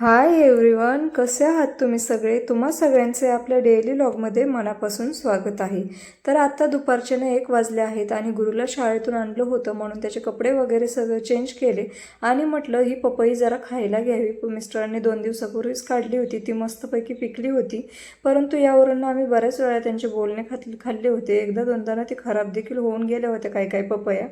Hi everyone कसे आहात तुम्ही सगळे? तुम्हा सगळ्यांचे आपल्या डेली लॉगमध्ये मनापासून स्वागत आहे. तर आत्ता दुपारचे ना एक वाजले आहेत आणि गुरुला शाळेतून आणलं होतं म्हणून त्याचे कपडे वगैरे सगळं चेंज केले आणि म्हटलं ही पपई जरा खायला घ्यावी. मिस्टरांनी दोन दिवसापूर्वीच काढली होती. ती मस्तपैकी पिकली होती. परंतु यावरून आम्ही बऱ्याच वेळा त्यांचे बोलणे खात खाल्ले होते. एकदा दोनदा ना ते खराब देखील होऊन गेल्या होत्या काही काही पपया.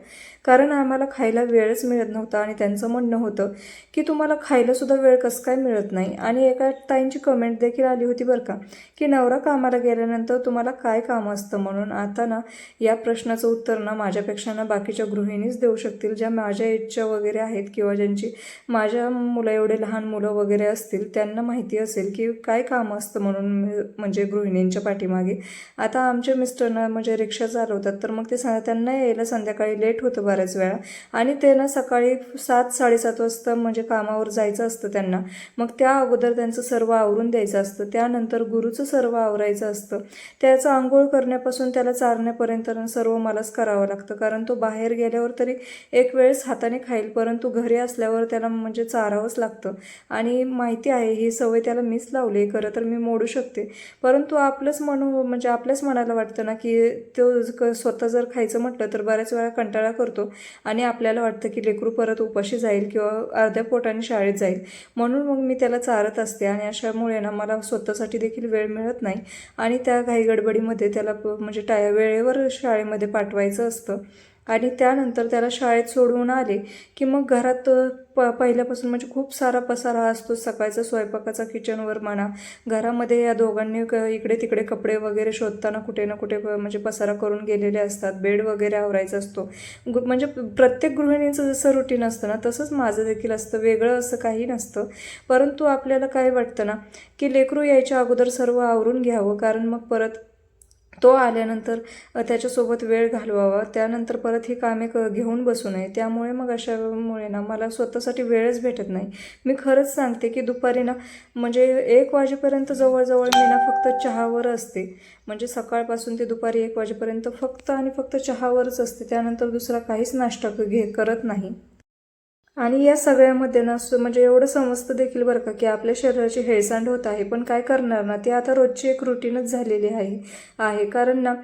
कारण आम्हाला खायला वेळच मिळत नव्हता आणि त्यांचं म्हणणं होतं की तुम्हाला खायलासुद्धा वेळ कसं काय मिळत नाही. आणि एका ताईंची कमेंट देखील आली होती बरं का की नवरा कामाला गेल्यानंतर तुम्हाला काय काम असतं म्हणून आता ना या प्रश्नाचं उत्तर ना माझ्यापेक्षा ना बाकीच्या गृहिणीच देऊ शकतील ज्या माझ्या इच्छा वगैरे आहेत किंवा ज्यांची माझ्या मुलं एवढे लहान मुलं वगैरे असतील त्यांना माहिती असेल की काय काम असतं म्हणून म्हणजे गृहिणींच्या पाठीमागे. आता आमचे मिस्टरना म्हणजे रिक्षा चालवतात तर मग ते त्यांना यायला संध्याकाळी लेट होतं बऱ्याच वेळा. आणि ते ना सकाळी सात साडेसात वाजता म्हणजे कामावर जायचं असतं त्यांना. मग त्या अगोदर त्यांचं सर्व आवरून द्यायचं असतं. त्यानंतर गुरुचं सर्व आवरायचं असतं. त्याचं आंघोळ करण्यापासून त्याला चारण्यापर्यंत सर्व मलाच करावं लागतं. कारण तो बाहेर गेल्यावर तरी एक वेळेस हाताने खाईल परंतु घरी असल्यावर त्याला म्हणजे चारावंच लागतं. आणि माहिती आहे ही सवय त्याला मीच लावली आहे खरं तर मी मोडू शकते. परंतु आपलंच म्हणू म्हणजे आपल्याच मनाला वाटतं ना की तो क- स्वतः जर खायचं म्हटलं तर बऱ्याच वेळा कंटाळा करतो. आणि आपल्याला वाटतं की लेकरू परत उपाशी जाईल किंवा अर्ध्या पोटाने शाळेत जाईल. म्हणून मग मी त्याला चारत असते आणि अशामुळे ना मला स्वतःसाठी देखील वेळ मिळत नाही. आणि त्या घाई गडबडीमध्ये त्याला प- म्हणजे टाय वेळेवर शाळेमध्ये पाठवायचं असतं. आणि त्यानंतर त्याला शाळेत सोडवून आले की मग घरात प पहिल्यापासून म्हणजे खूप सारा पसारा असतो सकाळचा स्वयंपाकाचा किचनवर म्हणा. घरामध्ये या दोघांनी क इकडे तिकडे कपडे वगैरे शोधताना कुठे ना कुठे प- म्हणजे पसारा करून गेलेले असतात. बेड वगैरे आवरायचा असतो. गु- म्हणजे प्रत्येक गृहिणीचं जसं रुटीन असतं ना तसंच माझं देखील असतं. वेगळं असं काही नसतं. परंतु आपल्याला काय वाटतं ना की लेकरू यायच्या अगोदर सर्व आवरून घ्यावं. कारण मग परत तो आल्यानंतर त्याच्यासोबत वेळ घालवावा. त्यानंतर परत ही कामे क घेऊन बसू नये. त्यामुळे मग अशामुळे ना मला स्वतःसाठी वेळच भेटत नाही. मी खरंच सांगते की दुपारी ना म्हणजे एक वाजेपर्यंत जवळजवळ मी ना फक्त चहावर असते. म्हणजे सकाळपासून ते दुपारी एक वाजेपर्यंत फक्त आणि फक्त चहावरच असते. त्यानंतर दुसरा काहीच नाश्ता घे करत नाही. आणि या सगळ्यामध्ये ना म्हणजे एवढं समजतं देखील बरं का की आपल्या शरीराची हेळसांड होत आहे. पण काय करणार ना ती आता रोजची एक रुटीनच झालेली आहे. आहे. कारण ना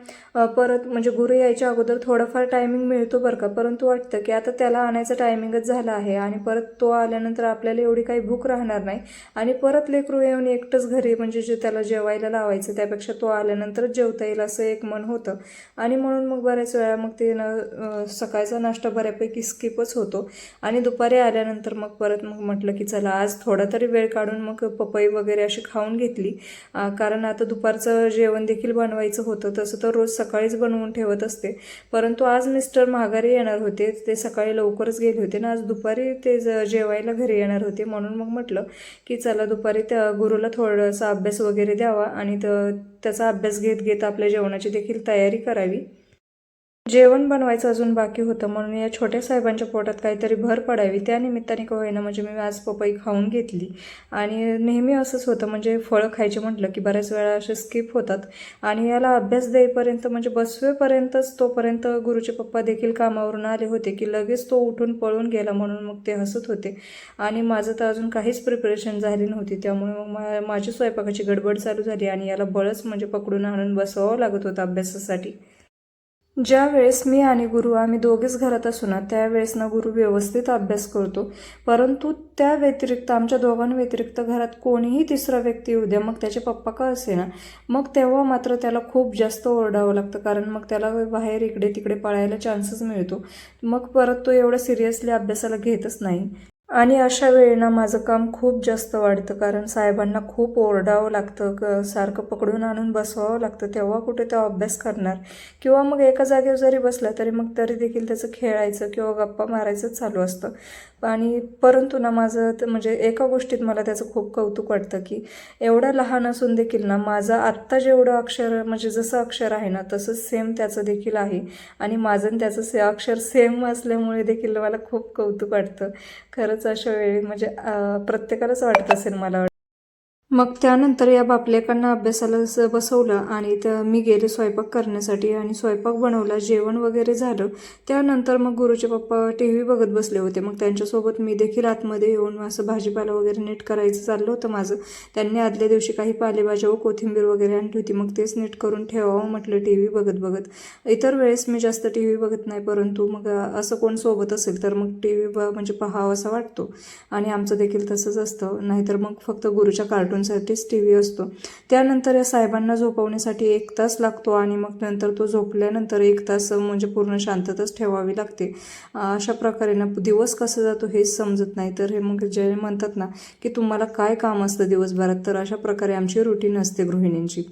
परत म्हणजे गुरु यायच्या अगोदर थोडाफार टायमिंग मिळतो बरं का. परंतु वाटतं की आता त्याला आणायचं टायमिंगच झालं आहे आणि परत तो आल्यानंतर आपल्याला एवढी काही भूक राहणार नाही. आणि परत लेकरू येऊन एकटंच घरी म्हणजे जे त्याला जेवायला लावायचं त्यापेक्षा तो आल्यानंतरच जेवता येईल असं एक मन होतं. आणि म्हणून मग बऱ्याच वेळा मग ते ना सकाळचा नाश्ता बऱ्यापैकी स्किपच होतो. आणि दुपार आल्यानंतर मग परत मग म्हटलं की चला आज थोडा तरी वेळ काढून मग पपई वगैरे अशी खाऊन घेतली. कारण आता दुपारचं जेवण देखील बनवायचं होतं तसं तर रोज सकाळीच बनवून ठेवत असते. परंतु आज मिस्टर माघारी येणार होते ते सकाळी लवकरच गेले होते ना आज दुपारी ते ज- जेवायला घरी येणार होते. म्हणून मग म्हटलं की चला दुपारी त्या गुरुला थोडासा अभ्यास वगैरे द्यावा आणि त्याचा अभ्यास घेत घेत आपल्या जेवणाची देखील तयारी करावी. जेवण बनवायचं अजून बाकी होतं म्हणून या छोट्या साहेबांच्या पोटात काहीतरी भर पडावी. त्या निमित्ताने का होईना म्हणजे मी आज पपई खाऊन घेतली. आणि नेहमी असंच होतं म्हणजे फळं खायचे म्हटलं की बऱ्याच वेळा असे स्किप होतात. आणि याला अभ्यास देईपर्यंत म्हणजे बसवेपर्यंतच तोपर्यंत गुरुचे पप्पा देखील कामावरून आले होते की लगेच तो उठून पळून गेला म्हणून मग ते हसत होते. आणि माझं तर अजून काहीच प्रिपरेशन झाली नव्हती. त्यामुळे मग मा माझी स्वयंपाकाची गडबड चालू झाली आणि याला बळच म्हणजे पकडून आणून बसवावं लागत होतं अभ्यासासाठी. ज्या वेळेस मी आणि गुरु आम्ही दोघेच घरात असू ना त्यावेळेस ना गुरु व्यवस्थित अभ्यास करतो. परंतु त्या व्यतिरिक्त आमच्या दोघांव्यतिरिक्त घरात कोणीही तिसरा व्यक्ती येऊ द्या मग त्याचे पप्पा का असे ना? मग तेव्हा मात्र त्याला खूप जास्त ओरडावं लागतं कारण मग त्याला बाहेर इकडे तिकडे पळायला चान्सच मिळतो. मग परत तो एवढा सिरियसली अभ्यासाला घेतच नाही. आणि अशा वेळी ना माझं काम खूप जास्त वाढतं कारण साहेबांना खूप ओरडावं लागतं क सारखं पकडून आणून बसवावं लागतं. तेव्हा कुठे तो अभ्यास करणार? किंवा मग एका जागेवर जरी बसला तरी मग तरी देखील त्याचं खेळायचं किंवा गप्पा मारायचं चालू असतं. आणि परंतु ना माझं तर म्हणजे एका गोष्टीत मला त्याचं खूप कौतुक वाटतं की एवढा लहान असून देखील ना माझं आत्ता जेवढं अक्षर म्हणजे जसं अक्षर आहे ना तसंच सेम त्याचं देखील आहे. आणि माझं आणि त्याचं से अक्षर सेम असल्यामुळे देखील मला खूप कौतुक वाटतं. खरंच अशा वेळी म्हणजे प्रत्येकालाच वाटत असेल मला वाटतं मग त्यानंतर या बापलेकांना अभ्यासाला स- बसवलं आणि त्या मी गेले स्वयंपाक करण्यासाठी आणि स्वयंपाक बनवला जेवण वगैरे झालं. त्यानंतर मग गुरुचे पप्पा टी व्ही बघत बसले होते. मग त्यांच्यासोबत मी देखील आतमध्ये येऊन असं भाजीपाला वगैरे नीट करायचं चाललं होतं माझं. त्यांनी आदल्या दिवशी काही पालेभाज्या व कोथिंबीर वगैरे आणली होती. मग तेच नीट करून ठेवावं म्हटलं टी व्ही बघत बघत. इतर वेळेस मी जास्त टी व्ही बघत नाही परंतु मग असं कोण सोबत असेल तर मग टी व्ही म्हणजे पहावं असा वाटतो. आणि आमचं देखील तसंच असतं. नाहीतर मग फक्त गुरुच्या कार्टून कार्टूनसाठीच टी व्ही असतो. त्यानंतर या साहेबांना झोपवण्यासाठी एक तास लागतो आणि मग नंतर तो झोपल्यानंतर एक तास म्हणजे पूर्ण शांतताच ठेवावी लागते. अशा प्रकारे ना दिवस कसा जातो हेच समजत नाही. तर हे मग जे म्हणतात ना की तुम्हाला काय काम असतं दिवसभरात? तर अशा प्रकारे आमची रुटीन असते गृहिणींची.